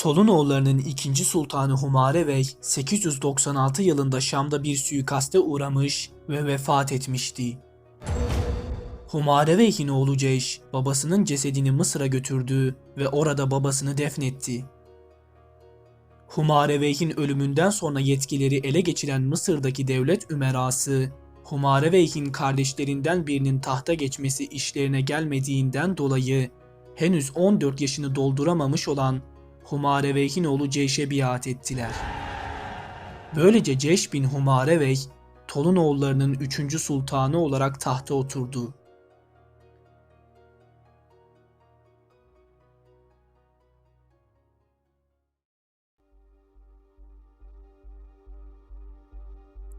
Tolunoğullarının ikinci sultanı Humarevey 896 yılında Şam'da bir suikaste uğramış ve vefat etmişti. Humareveyh'in oğlu Ceyş babasının cesedini Mısır'a götürdü ve orada babasını defnetti. Humareveyh'in ölümünden sonra yetkileri ele geçiren Mısır'daki devlet ümerası, Humareveyh'in kardeşlerinden birinin tahta geçmesi işlerine gelmediğinden dolayı henüz 14 yaşını dolduramamış olan Humareveyh'in oğlu Ceyş'e biat ettiler. Böylece Ceyş bin Humarevey, Tolunoğullarının 3. sultanı olarak tahta oturdu.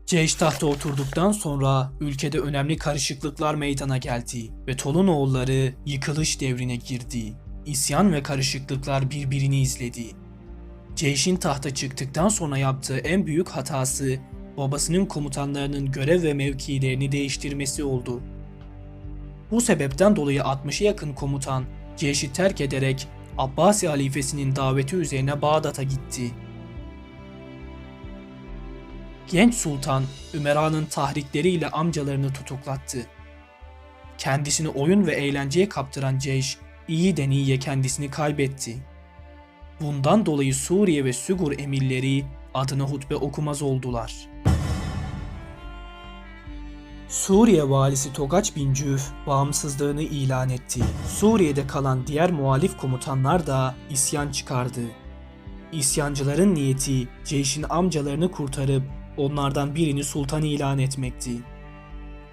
Ceyş tahta oturduktan sonra ülkede önemli karışıklıklar meydana geldi ve Tolunoğulları yıkılış devrine girdi. İsyan ve karışıklıklar birbirini izledi. Ceyş'in tahta çıktıktan sonra yaptığı en büyük hatası babasının komutanlarının görev ve mevkilerini değiştirmesi oldu. Bu sebepten dolayı 60'a yakın komutan Ceyş'i terk ederek Abbasi halifesinin daveti üzerine Bağdat'a gitti. Genç sultan Ümera'nın tahrikleriyle amcalarını tutuklattı. Kendisini oyun ve eğlenceye kaptıran Ceyş, iyiden iyiye kendisini kaybetti. Bundan dolayı Suriye ve Sügur emirleri adına hutbe okumaz oldular. Suriye valisi Togaç bin Cüf bağımsızlığını ilan etti. Suriye'de kalan diğer muhalif komutanlar da isyan çıkardı. İsyancıların niyeti Ceyş'in amcalarını kurtarıp onlardan birini sultan ilan etmekti.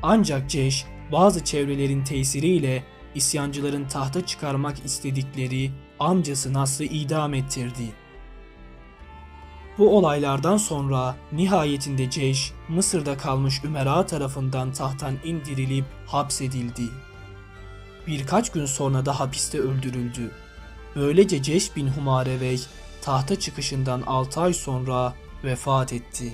Ancak Ceş bazı çevrelerin tesiriyle isyancıların tahta çıkarmak istedikleri amcası Nasr'ı idam ettirdi. Bu olaylardan sonra nihayetinde Ceyş Mısır'da kalmış Ümera tarafından tahttan indirilip hapsedildi. Birkaç gün sonra da hapiste öldürüldü. Böylece Ceş bin Humarevey tahta çıkışından 6 ay sonra vefat etti.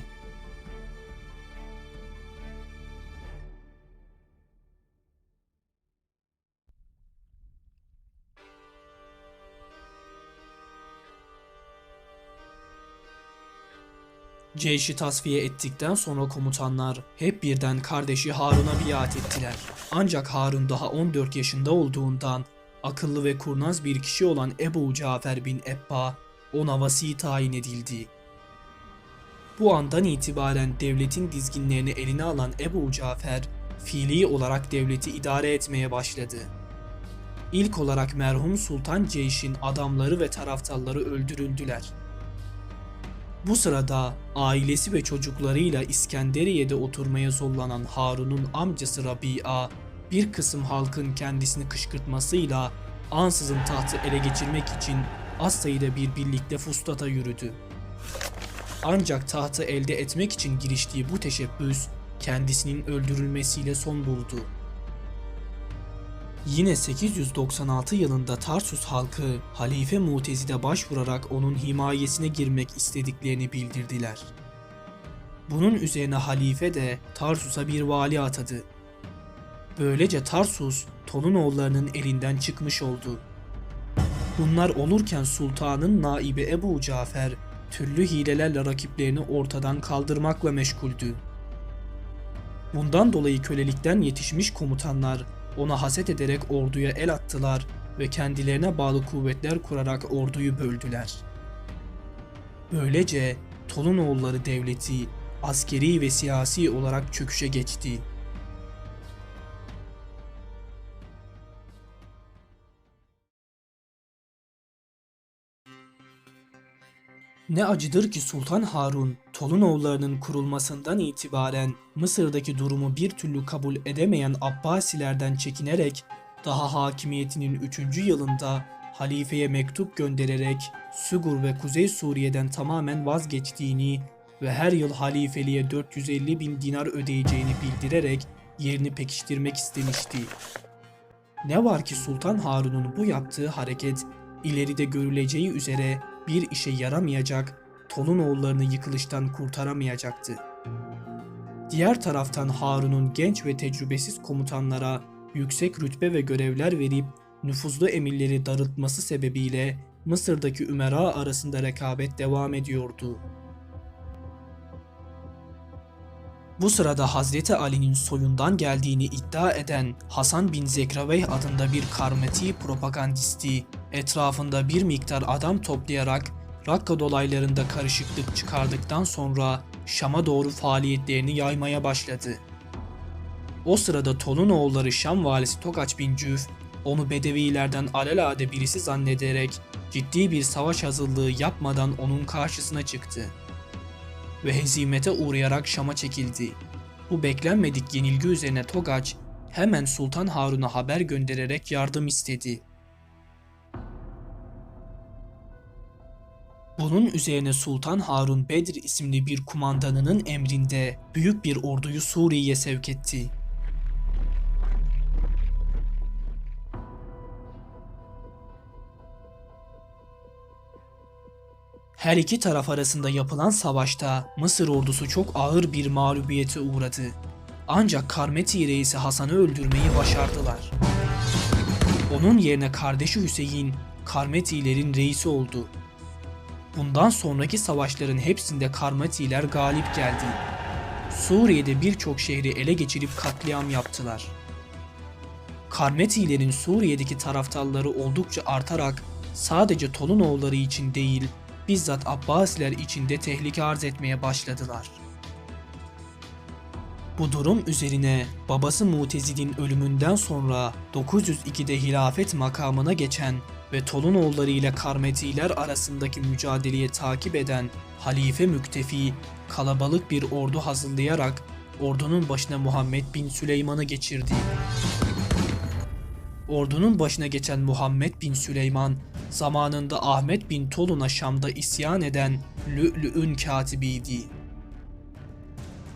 Ceyş'i tasfiye ettikten sonra komutanlar hep birden kardeşi Harun'a biat ettiler. Ancak Harun daha 14 yaşında olduğundan akıllı ve kurnaz bir kişi olan Ebu Cafer bin Ebba ona vasi tayin edildi. Bu andan itibaren devletin dizginlerini eline alan Ebu Cafer, fiili olarak devleti idare etmeye başladı. İlk olarak merhum Sultan Ceyş'in adamları ve taraftarları öldürüldüler. Bu sırada ailesi ve çocuklarıyla İskenderiye'de oturmaya zorlanan Harun'un amcası Rabia, bir kısım halkın kendisini kışkırtmasıyla ansızın tahtı ele geçirmek için az sayıda bir birlikte Fustat'a yürüdü. Ancak tahtı elde etmek için giriştiği bu teşebbüs kendisinin öldürülmesiyle son buldu. Yine 896 yılında Tarsus halkı Halife Mutezid'e başvurarak onun himayesine girmek istediklerini bildirdiler. Bunun üzerine halife de Tarsus'a bir vali atadı. Böylece Tarsus Tolunoğullarının elinden çıkmış oldu. Bunlar olurken sultanın naibi Ebu Cafer türlü hilelerle rakiplerini ortadan kaldırmakla meşguldü. Bundan dolayı kölelikten yetişmiş komutanlar ona haset ederek orduya el attılar ve kendilerine bağlı kuvvetler kurarak orduyu böldüler. Böylece Tolunoğulları devleti askeri ve siyasi olarak çöküşe geçti. Ne acıdır ki Sultan Harun, Tolunoğullarının kurulmasından itibaren Mısır'daki durumu bir türlü kabul edemeyen Abbasilerden çekinerek daha hakimiyetinin 3. yılında halifeye mektup göndererek Sügur ve Kuzey Suriye'den tamamen vazgeçtiğini ve her yıl halifeliğe 450 bin dinar ödeyeceğini bildirerek yerini pekiştirmek istemişti. Ne var ki Sultan Harun'un bu yaptığı hareket ileride görüleceği üzere bir işe yaramayacak, Tolunoğullarını yıkılıştan kurtaramayacaktı. Diğer taraftan Harun'un genç ve tecrübesiz komutanlara yüksek rütbe ve görevler verip nüfuzlu emirleri darıltması sebebiyle Mısır'daki ümera arasında rekabet devam ediyordu. Bu sırada Hazreti Ali'nin soyundan geldiğini iddia eden Hasan bin Zekraveyh adında bir Karmeti propagandisti etrafında bir miktar adam toplayarak Rakka dolaylarında karışıklık çıkardıktan sonra Şam'a doğru faaliyetlerini yaymaya başladı. O sırada Tolunoğulları Şam valisi Tokaç bin Cüf, onu Bedevilerden alelade birisi zannederek ciddi bir savaş hazırlığı yapmadan onun karşısına çıktı ve hezimete uğrayarak Şam'a çekildi. Bu beklenmedik yenilgi üzerine Togaç hemen Sultan Harun'a haber göndererek yardım istedi. Bunun üzerine Sultan Harun Bedir isimli bir kumandanının emrinde büyük bir orduyu Suriye'ye sevk etti. Her iki taraf arasında yapılan savaşta Mısır ordusu çok ağır bir mağlubiyete uğradı. Ancak Karmeti reisi Hasan'ı öldürmeyi başardılar. Onun yerine kardeşi Hüseyin, Karmetilerin reisi oldu. Bundan sonraki savaşların hepsinde Karmetiler galip geldi. Suriye'de birçok şehri ele geçirip katliam yaptılar. Karmetilerin Suriye'deki taraftarları oldukça artarak sadece Tolunoğulları için değil, bizzat Abbasiler içinde tehlike arz etmeye başladılar. Bu durum üzerine babası Mutezid'in ölümünden sonra 902'de hilafet makamına geçen ve Tolunoğulları ile Karmetiler arasındaki mücadeleyi takip eden Halife Müktefi kalabalık bir ordu hazırlayarak ordunun başına Muhammed bin Süleyman'ı geçirdi. Ordunun başına geçen Muhammed bin Süleyman, zamanında Ahmet bin Tolun'a Şam'da isyan eden Lü'lü'ün katibiydi.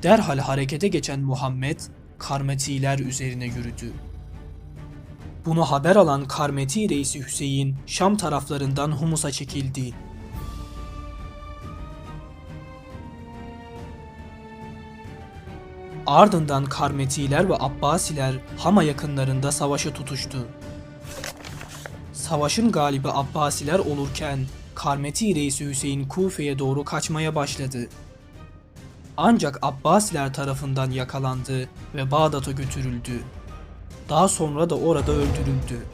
Derhal harekete geçen Muhammed, Karmetiler üzerine yürüdü. Bunu haber alan Karmeti reisi Hüseyin, Şam taraflarından Humus'a çekildi. Ardından Karmetiler ve Abbasiler Hama yakınlarında savaşa tutuştu. Savaşın galibi Abbasiler olurken Karmeti reisi Hüseyin Kufe'ye doğru kaçmaya başladı. Ancak Abbasiler tarafından yakalandı ve Bağdat'a götürüldü. Daha sonra da orada öldürüldü.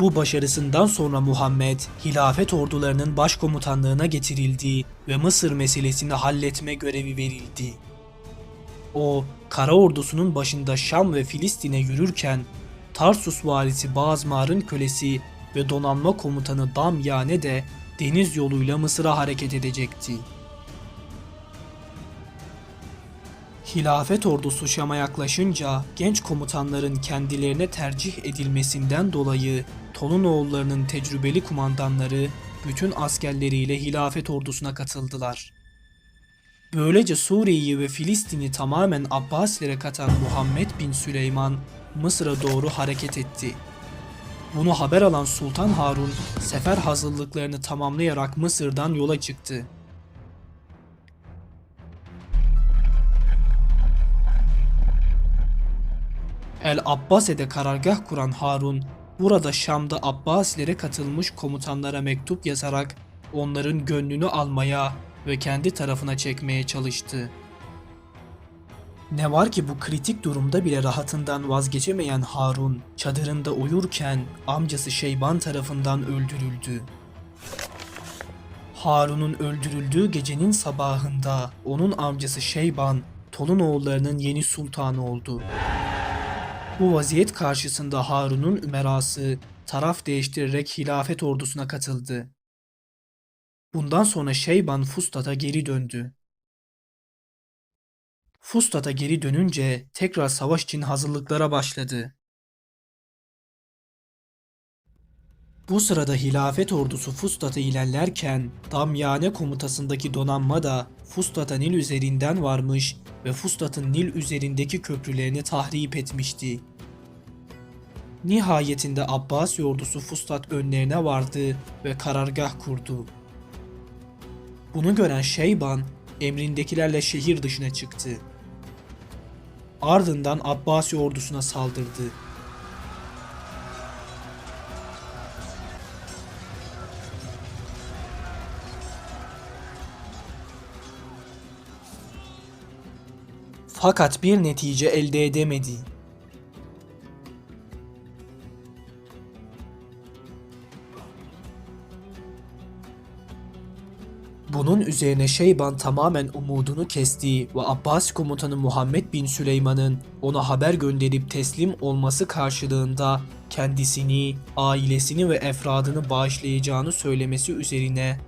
Bu başarısından sonra Muhammed, hilafet ordularının başkomutanlığına getirildi ve Mısır meselesini halletme görevi verildi. O, kara ordusunun başında Şam ve Filistin'e yürürken, Tarsus valisi Bazmar'ın kölesi ve donanma komutanı Damyane de deniz yoluyla Mısır'a hareket edecekti. Hilafet ordusu Şam'a yaklaşınca genç komutanların kendilerine tercih edilmesinden dolayı Tolunoğullarının tecrübeli kumandanları bütün askerleriyle hilafet ordusuna katıldılar. Böylece Suriye'yi ve Filistin'i tamamen Abbasilere katan Muhammed bin Süleyman Mısır'a doğru hareket etti. Bunu haber alan Sultan Harun sefer hazırlıklarını tamamlayarak Mısır'dan yola çıktı. El Abbase'de karargah kuran Harun, burada Şam'da Abbasilere katılmış komutanlara mektup yazarak onların gönlünü almaya ve kendi tarafına çekmeye çalıştı. Ne var ki bu kritik durumda bile rahatından vazgeçemeyen Harun, çadırında uyurken amcası Şeyban tarafından öldürüldü. Harun'un öldürüldüğü gecenin sabahında onun amcası Şeyban, Tolunoğullarının yeni sultanı oldu. Bu vaziyet karşısında Harun'un ümerası taraf değiştirerek hilafet ordusuna katıldı. Bundan sonra Şeyban Fustat'a geri döndü. Fustat'a geri dönünce tekrar savaş için hazırlıklara başladı. Bu sırada hilafet ordusu Fustat'a ilerlerken Damyane komutasındaki donanma da Fustat'a Nil üzerinden varmış ve Fustat'ın Nil üzerindeki köprülerini tahrip etmişti. Nihayetinde Abbasi ordusu Fustat önlerine vardı ve karargah kurdu. Bunu gören Şeyban emrindekilerle şehir dışına çıktı. Ardından Abbasi ordusuna saldırdı. Fakat bir netice elde edemedi. Bunun üzerine Şeyban tamamen umudunu kesti ve Abbasi komutanı Muhammed bin Süleyman'ın ona haber gönderip teslim olması karşılığında kendisini, ailesini ve efradını bağışlayacağını söylemesi üzerine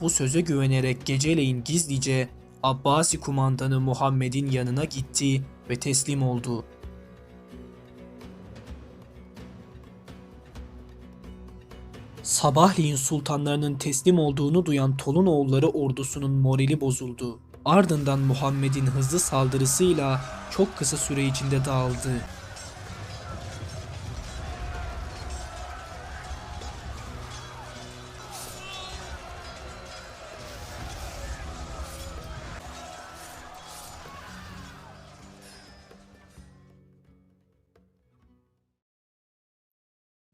bu söze güvenerek geceleyin gizlice Abbasi kumandanı Muhammed'in yanına gitti ve teslim oldu. Sabahleyin sultanlarının teslim olduğunu duyan Tolunoğulları ordusunun morali bozuldu. Ardından Muhammed'in hızlı saldırısıyla çok kısa süre içinde dağıldı.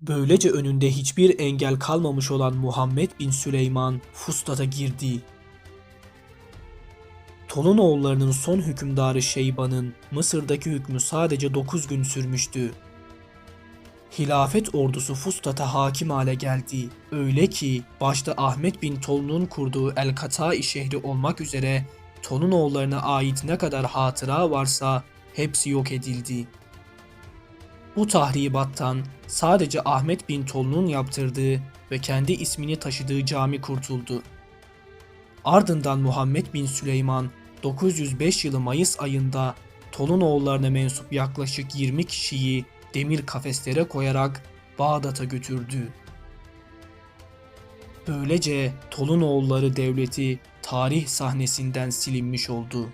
Böylece önünde hiçbir engel kalmamış olan Muhammed bin Süleyman Fustat'a girdi. Tolunoğullarının son hükümdarı Şeyban'ın Mısır'daki hükmü sadece 9 gün sürmüştü. Hilafet ordusu Fustat'a hakim hale geldi. Öyle ki başta Ahmet bin Tolun'un kurduğu El Katai şehri olmak üzere Tolunoğullarına ait ne kadar hatıra varsa hepsi yok edildi. Bu tahribattan sadece Ahmet bin Tolun'un yaptırdığı ve kendi ismini taşıdığı cami kurtuldu. Ardından Muhammed bin Süleyman 905 yılı Mayıs ayında Tolunoğullarına mensup yaklaşık 20 kişiyi demir kafeslere koyarak Bağdat'a götürdü. Böylece Tolunoğulları devleti tarih sahnesinden silinmiş oldu.